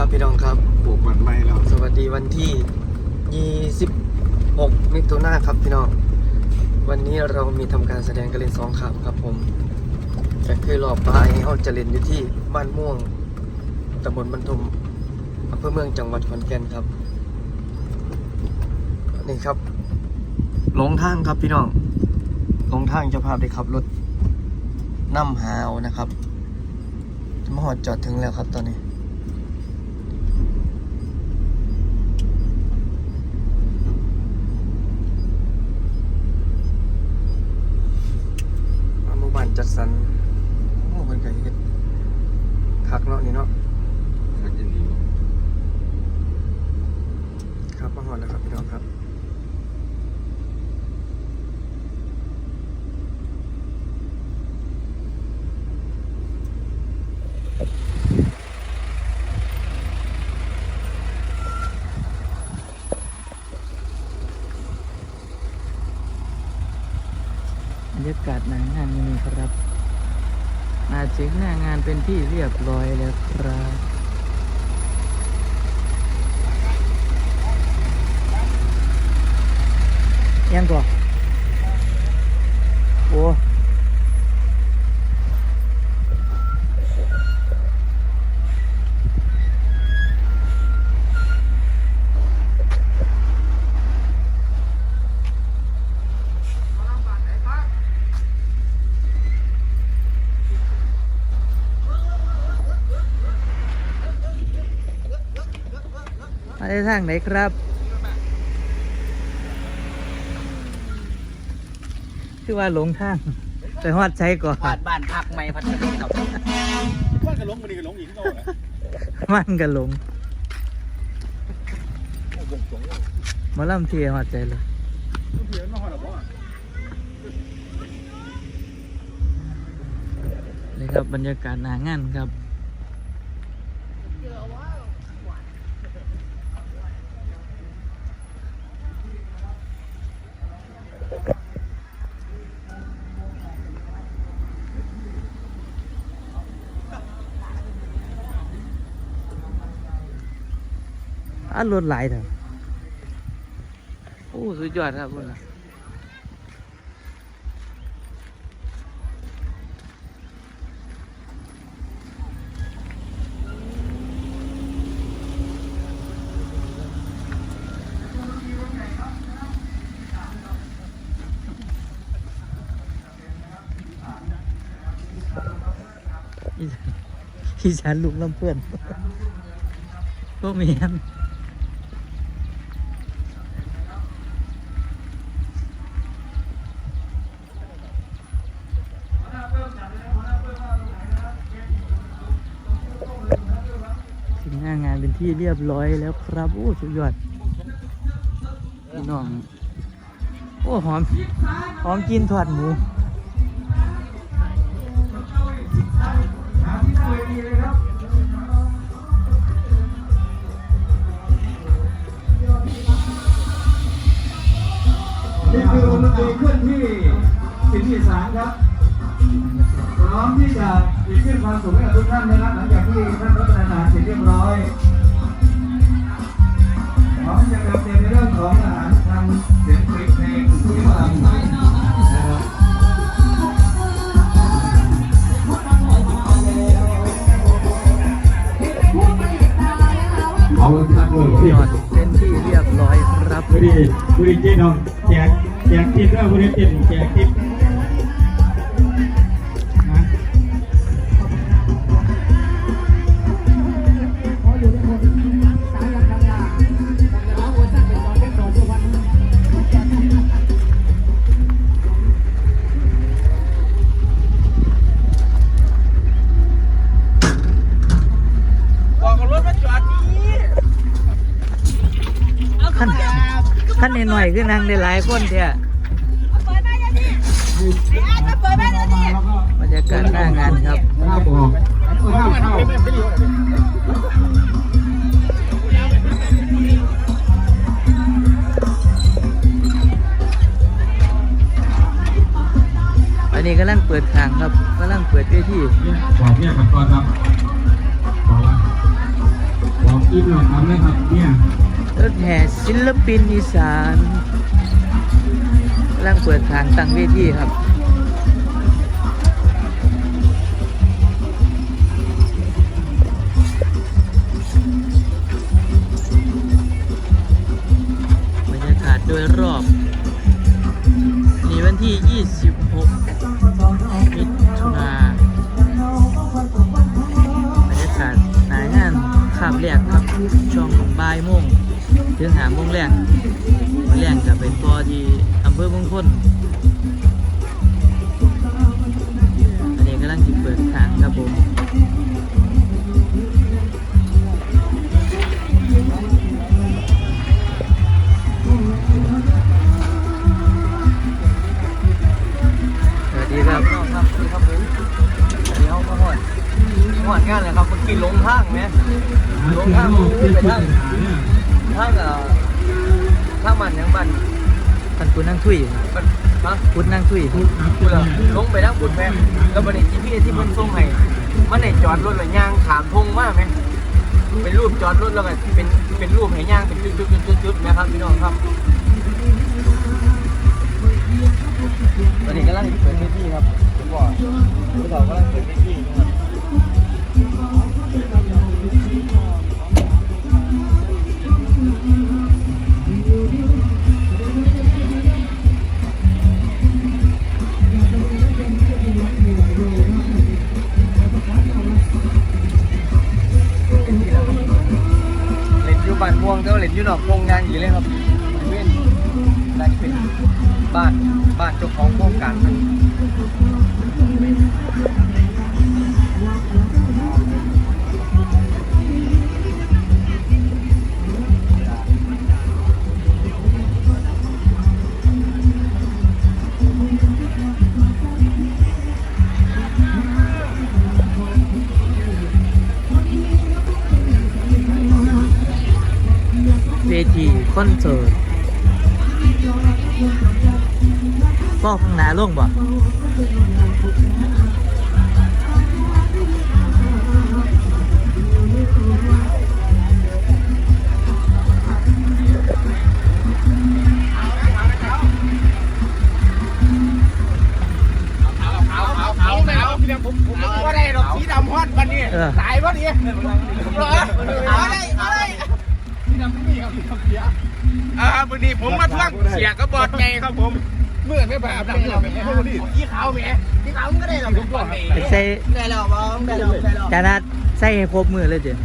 ครับพี่น้องครับ ปลูกมันไม้แล้วสวัสดีวันที่ 26 มิถุนายนครับพี่น้อง วันนี้เรามีทำการแสดงการเล่นสองขามครับผมก็คือรอบปลายเขาจะเล่นอยู่ที่บ้านม่วงตำบลบรรทุมอำเภอเมืองจังหวัดขอนแก่นครับ นี่ครับหลงทางครับพี่น้องหลงทางเจ้าภาพได้ขับรถนำหาวนะครับจะมาหอดจอดถึงแล้วครับตอนนี้ มาหมู่บ้าน จัดสรรโอ้คนไก่เฮ็ดคักเนาะนี่เนาะคักยินดีบ่ครับมาหอดแล้วครับพี่น้องครับ บ รรยากาศหนางานนี้ครับมาถึงหน้างานเป็นที่เรียบร้อยแล้วครับยังก่อโอ้ ทางไหนครับ คือว่าหลงทางไปฮอดใช้ก่อนบ้านบ้านพักไม่พัทลุงครับว่ากระหลงมันนี่กระหลงอีกเท่าไหร่มันก็หลงหมาล่ำเทียฮอดใจเลยเพียงมาหอดหรอบ่นี่ครับบรรยากาศหนางานครับ อันรถหลายเถอะโอ้สุดยอดครับพุ่นน่ะอีสานอีสานลูกลำเพื่อนก็มีอันถึงหน้างานเป็น ที่เรียบร้อยแล้วครับโอ้สุดยอดพี่น้อง โอ้หอม หอมกินทอดหมูนี่คือวงดนตรีเคลื่อนที่สินอีสานครับพร้อมที่จะอีกขึ้นความสุขให้กับทุกท่านนะครับหลังจากที่ท่านรับประทานาเสร็จเรียบร้อย แจกแจกทิปด้วยคุณเจ๊แจกทิป ขั้นหน่อยๆคือนางได้หลายคนเท่ยบรรยากาศหน้างานครับข้าวบอกข้าวข้าวอันนี้กำลังเปิดทางครับกำลังเปิดเวทีบอกเนี่ยกันก่อนครับบอกว่าบอกอินหน่อยทำไหมครับเนี่ย รถแห่ศิลปินอีสานกำลังเปิดทางตั้งเวทีครับบรรยากาศโดยรอบมีวันที่ 26 มิถุนาบรรยากาศหนางานขาบแรกครับ ช่วงบ่ายโมง ถึงหาโมงแรกวันแรกจะเป็นตัวที่อำเภอมงคลางมันยังบันท่านคุณนั่งทุยมันฮะคุณนั่งทุยคุณล่ะลงไปทางคุณแม่แล้วบันนี้จีพีที่เพิ่นส่งให้มันได้จอดรถแล้วย่างขามทงมากไหมเป็นรูปจอดรถแล้วก็เป็นเป็นรูปให้ย่างเป็นจุดๆจุดๆๆนะครับพี่น้องครับตอนนี้กำลังเปิดเวทีครับผมบอกผู้สาวกำลังเปิดเวทีนะครับ บ้านม่วงแต่ว่าเล่นอยู่นอกโรงงานอยู่เลยครับเว้นน่าจะเป็นบ้านบ้านเจ้าของโครงการมัน ทีคอนเสิร์ตก็ข้างหน้าลงบ่เอาเอาเอาเอาพี่ผมผมว่ได้ดอกสีดำฮอดวันนี้ตายพอดีเหรอเอาได้เอาได้สี อ่าวันนี้ผมมาทวงเสียก็บอดไงครับผม เมื่อไม่ไปอาบน้ำเลยขี้ขาวแหมขี้ขาวมันก็ได้หรอกผมก่อนไปใส่ได้แล้วบ้างได้แล้วได้แล้วจานัดใส่ให้ครบมือเลยเจ้ะ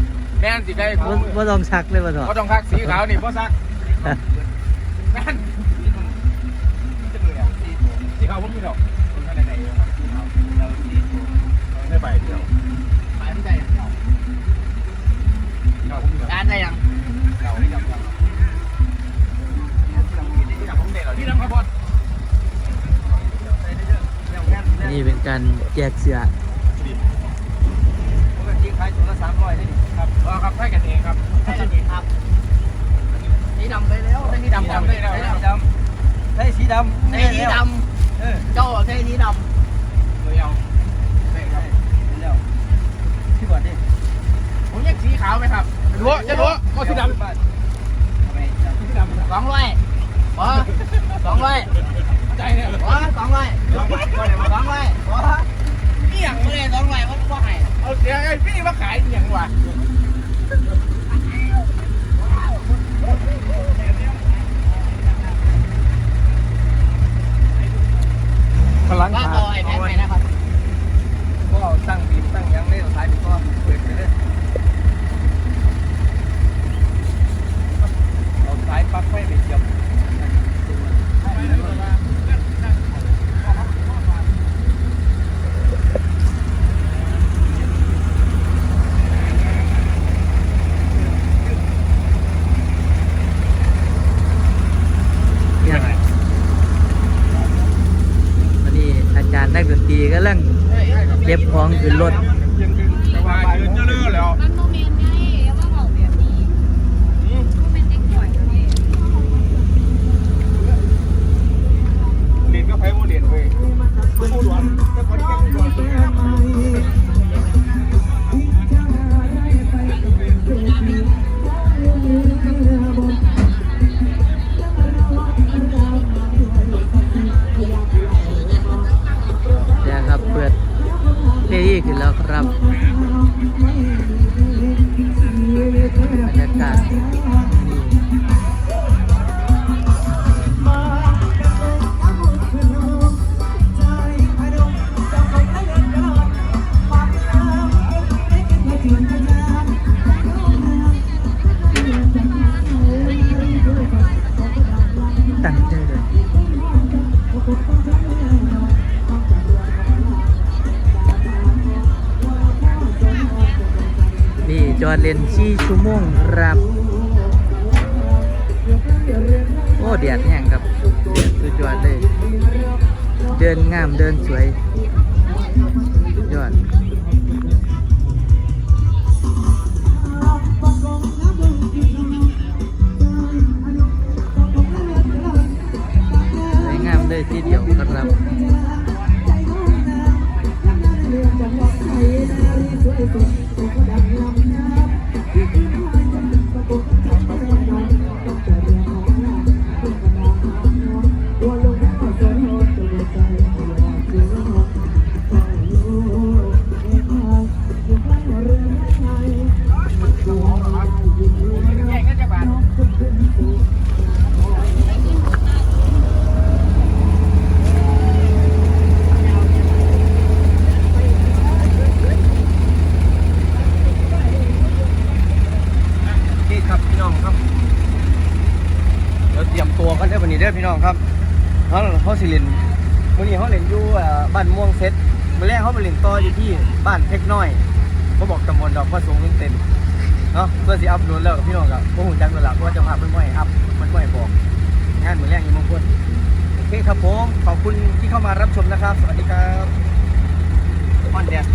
แม่นสิได้บ่บ่ต้องซักเลยบ่ต้องก็ต้องคักสีขาวนี่เพราะซักแม่นสีขาวผมมีดอกไม่ไปเดียวไปไม่ได้การได้ยัง การแจกเสื้อปกติขายถุงละสามร้อยได้ดิครับครับให้กันเองครับให้กันเองครับสีดำไปแล้วสีดำดำได้แล้วใช้สีดำใช้สีดำใช้สีดำเจ้าใช้สีดำเลยเอาใช่ใช่แล้วที่ก่อนดิผมยังสีขาวไหมครับรั้วจะรั้วก็สีดำสองร้อยบอสองร้อย ใจเนี่ยบอสองร้อยสองร้อยสองร้อยบอนี่อย่างไม่ได้สองร้อยว่าว่าไงเอาเสียไอ้พี่มาขายอย่างวะพลังว่าขาเอาไอ้แพ็คไปนะครับ ก็ตั้งบินตั้งยังไม่ต้องขายบินก็เปิดไปเลยเราขายปั๊บไม่ไปเทียม เนี่ยวันนี้อาจารย์นักดนตรีกำลัง เก็บของขึ้นรถ จอดเลนชี่ชั่วโมงครับ โอ้เดียดแห้งครับสุดยอดเลย เดินงามเดินสวย ยอด เตรียวกันได้วันนี้เด้พี่น้องครับเขาเขาสิเล่นวันนี้เขาเล่นอยู่บ้านม่วงเซตเมื่อแรกเขาไปเล่นต่ออยู่ที่บ้านเพชรน้อยเขาบอกตำบลดอกว่าสูงเต็มเนาะเพื่อสิอัพโหลดแล้วกับพี่น้องกับพวกหุ่นจักรเวลาเพราะว่าจะพาเพิ่นบ่อัพเพิ่นบ่บอกงานเมื่อแรกยังมงคลโอเคครับผมขอบคุณที่เข้ามารับชมนะครับ สวัสดีครับออนแดด